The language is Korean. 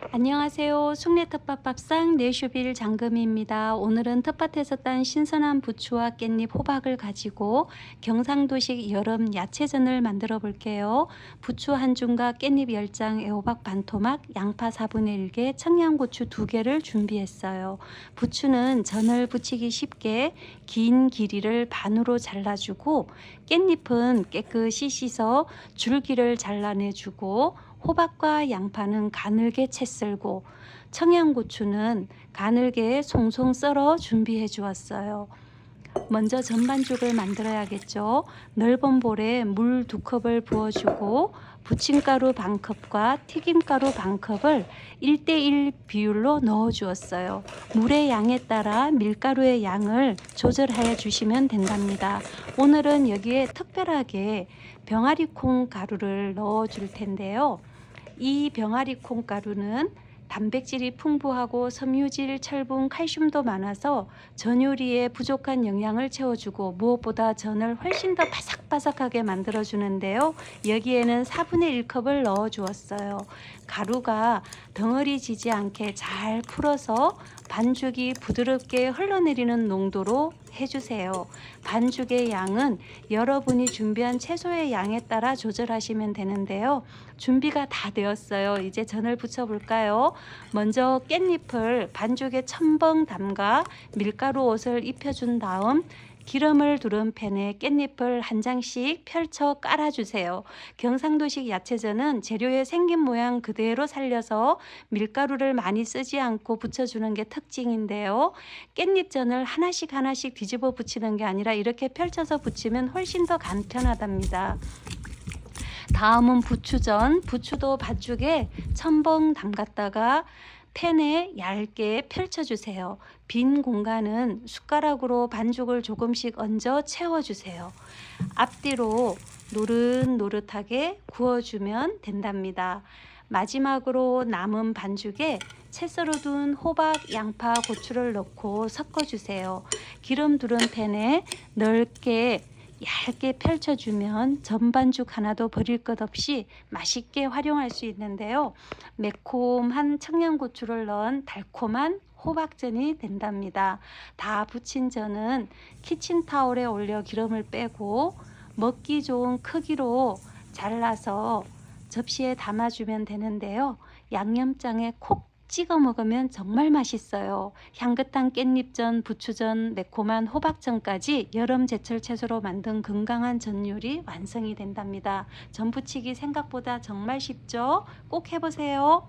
안녕하세요. 숭례 텃밭 밥상 네슈빌 장금희입니다. 오늘은 텃밭에서 딴 신선한 부추와 깻잎, 호박을 가지고 경상도식 여름 야채전을 만들어 볼게요. 부추 한 줌과 깻잎 10장, 애호박 반 토막, 양파 4분의 1개, 청양고추 2개를 준비했어요. 부추는 전을 부치기 쉽게 긴 길이를 반으로 잘라주고 깻잎은 깨끗이 씻어 줄기를 잘라내주고 호박과 양파는 가늘게 채 썰고 청양고추는 가늘게 송송 썰어 준비해 주었어요. 먼저 전반죽을 만들어야겠죠. 넓은 볼에 물 두 컵을 부어주고 부침가루 반 컵과 튀김가루 반 컵을 1대1 비율로 넣어 주었어요. 물의 양에 따라 밀가루의 양을 조절하여 주시면 된답니다. 오늘은 여기에 특별하게 병아리 콩 가루를 넣어 줄 텐데요. 이 병아리 콩 가루는 단백질이 풍부하고 섬유질, 철분, 칼슘도 많아서 전 요리에 부족한 영양을 채워주고 무엇보다 전을 훨씬 더 바삭바삭하게 만들어주는데요. 여기에는 4분의 1컵을 넣어 주었어요. 가루가 덩어리 지지 않게 잘 풀어서 반죽이 부드럽게 흘러내리는 농도로 해주세요. 반죽의 양은 여러분이 준비한 채소의 양에 따라 조절하시면 되는데요. 준비가 다 되었어요. 이제 전을 부쳐볼까요? 먼저 깻잎을 반죽에 첨벙 담가 밀가루 옷을 입혀준 다음 기름을 두른 팬에 깻잎을 한 장씩 펼쳐 깔아주세요. 경상도식 야채전은 재료의 생긴 모양 그대로 살려서 밀가루를 많이 쓰지 않고 붙여주는 게 특징인데요. 깻잎전을 하나씩 하나씩 뒤집어 붙이는 게 아니라 이렇게 펼쳐서 붙이면 훨씬 더 간편하답니다. 다음은 부추전. 부추도 밭죽에 첨벙 담갔다가 팬에 얇게 펼쳐주세요. 빈 공간은 숟가락으로 반죽을 조금씩 얹어 채워주세요. 앞뒤로 노릇노릇하게 구워주면 된답니다. 마지막으로 남은 반죽에 채 썰어둔 호박, 양파, 고추를 넣고 섞어주세요. 기름 두른 팬에 넓게 얇게 펼쳐주면 전반죽 하나도 버릴 것 없이 맛있게 활용할 수 있는데요. 매콤한 청양고추를 넣은 달콤한 호박전이 된답니다. 다 부친 전은 키친타올에 올려 기름을 빼고 먹기 좋은 크기로 잘라서 접시에 담아주면 되는데요. 양념장에 콕 찍어 먹으면 정말 맛있어요. 향긋한 깻잎전, 부추전, 매콤한 호박전까지 여름 제철 채소로 만든 건강한 전 요리 완성이 된답니다. 전 부치기 생각보다 정말 쉽죠? 꼭 해보세요.